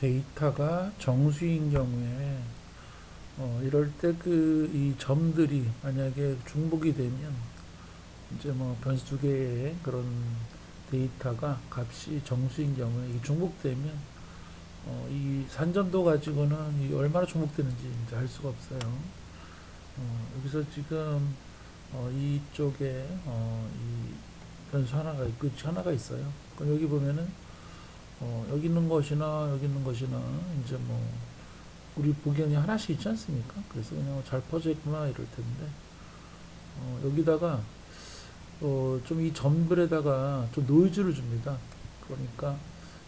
데이터가 정수인 경우에 어, 이럴 때 그 이 점들이 만약에 중복이 되면 이제 뭐 변수 두 개의 그런 데이터가 값이 정수인 경우에 이 중복되면 어, 이 산점도 가지고는 이 얼마나 중복되는지 이제 알 수가 없어요. 어, 여기서 지금 어, 이쪽에 어, 이 변수 하나가 있고 하나가 있어요. 그럼 여기 보면은 어, 여기 있는 것이나 여기 있는 것이나 이제 뭐 우리 보기에는 하나씩 있지 않습니까? 그래서 그냥 잘 퍼져 있구나 이럴 텐데 어, 여기다가 어, 좀 이 점들에다가 좀 노이즈를 줍니다. 그러니까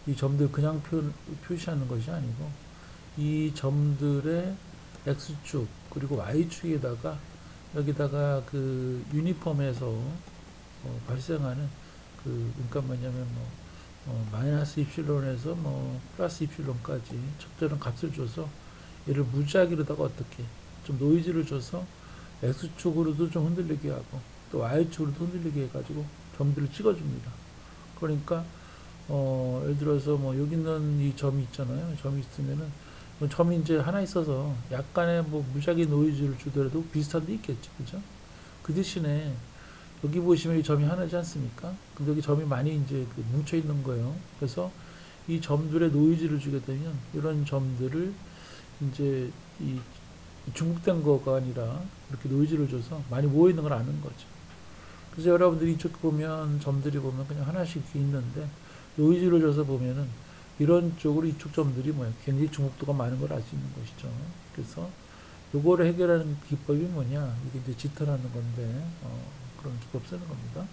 이 점들 그냥 표, 표시하는 것이 아니고 이 점들의 x축 그리고 y축에다가 여기다가 그 유니폼에서 어, 발생하는 그 그러니까 뭐냐면 뭐 어, 마이너스 입실론에서 뭐 플러스 입실론까지 적절한 값을 줘서 얘를 무작위로다가 어떻게 좀 노이즈를 줘서 x축으로도 좀 흔들리게 하고 또 y축으로도 흔들리게 해가지고 점들을 찍어줍니다. 그러니까 어, 예를 들어서 뭐 여기 있는 이 점이 있잖아요. 점이 있으면은 뭐 점이 이제 하나 있어서 약간의 뭐 무작위 노이즈를 주더라도 비슷한 데 있겠죠. 그죠? 그 대신에 여기 보시면 이 점이 하나지 않습니까? 근데 여기 점이 많이 이제 그 뭉쳐 있는 거예요. 그래서 이 점들의 노이즈를 주게 되면 이런 점들을 이제 이 중복된 거가 아니라 이렇게 노이즈를 줘서 많이 모여 있는 걸 아는 거죠. 그래서 여러분들이 이쪽 보면 점들이 보면 그냥 하나씩 있는데 노이즈를 줘서 보면은 이런 쪽으로 이쪽 점들이 뭐야 굉장히 중복도가 많은 걸 알 수 있는 것이죠. 그래서 요거를 해결하는 기법이 뭐냐 이게 이제 지터라는 건데 어, 그런 기법 쓰는 겁니다.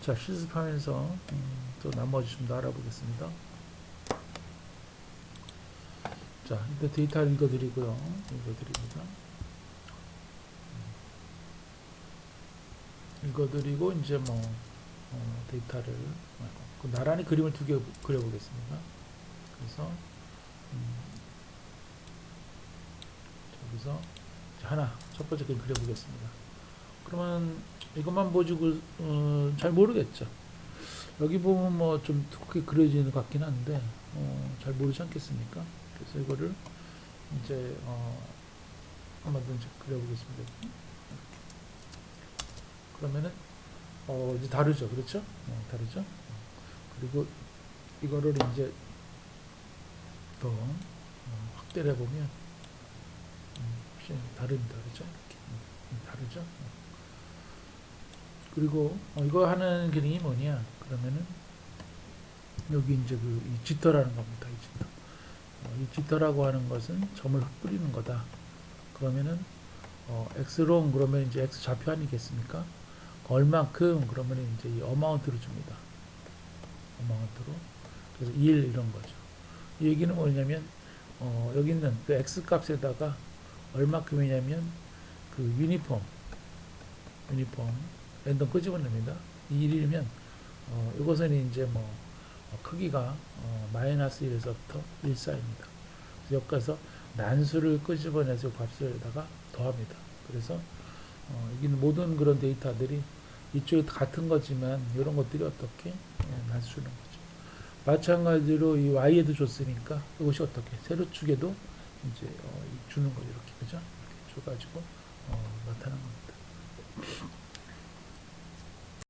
자 실습하면서 음, 또 나머지 좀 더 알아보겠습니다. 자 일단 데이터를 읽어드리고요. 읽어드립니다. 음. 읽어드리고 이제 뭐 어, 데이터를 그 나란히 그림을 두 개 그려보겠습니다. 그래서 음, 이제 하나 첫 번째 그림 그려보겠습니다. 그러면 이것만 보시고 어, 잘 모르겠죠. 여기 보면 뭐좀 크게 그려지는 것 같긴 한데 어, 잘 모르지 않겠습니까? 그래서 이거를 이제 어, 한번 더 이제 그려보겠습니다. 그러면은 어, 이제 다르죠, 그렇죠? 어, 다르죠. 그리고 이거를 이제 더 어, 확대를 해보면 음, 훨씬 다릅니다, 그렇죠? 이렇게 음, 다르죠. 어. 그리고 어, 이거 하는 기능이 뭐냐? 그러면은 여기 이제 그 이 지터라는 겁니다. 이 지터. 어, 이 지터라고 하는 것은 점을 흩뿌리는 거다. 그러면은 어, x롱 그러면 이제 x 좌표 아니겠습니까? 얼만큼 그러면 이제 이 어마운트로 줍니다. 어마운트로. 그래서 1 이런 거죠. 이 얘기는 뭐냐면 어, 여기 있는 그 x 값에다가 얼마큼이냐면 그 유니폼 유니폼 랜덤 끄집어냅니다. 1이면 어, 이것은 이제 뭐 어, 크기가 어, 마이너스 1에서부터 1 사이입니다. 그래서 여기서 난수를 끄집어내서 이 값을에다가 더합니다. 그래서 어, 여기는 모든 그런 데이터들이 이쪽에 같은 거지만 이런 것들이 어떻게 예, 난수 주는 거죠. 마찬가지로 이 y에도 줬으니까 이것이 어떻게 세로축에도 이제 어, 이 주는 거죠. 이렇게 그죠? 이렇게 줘가지고 어, 나타난 겁니다.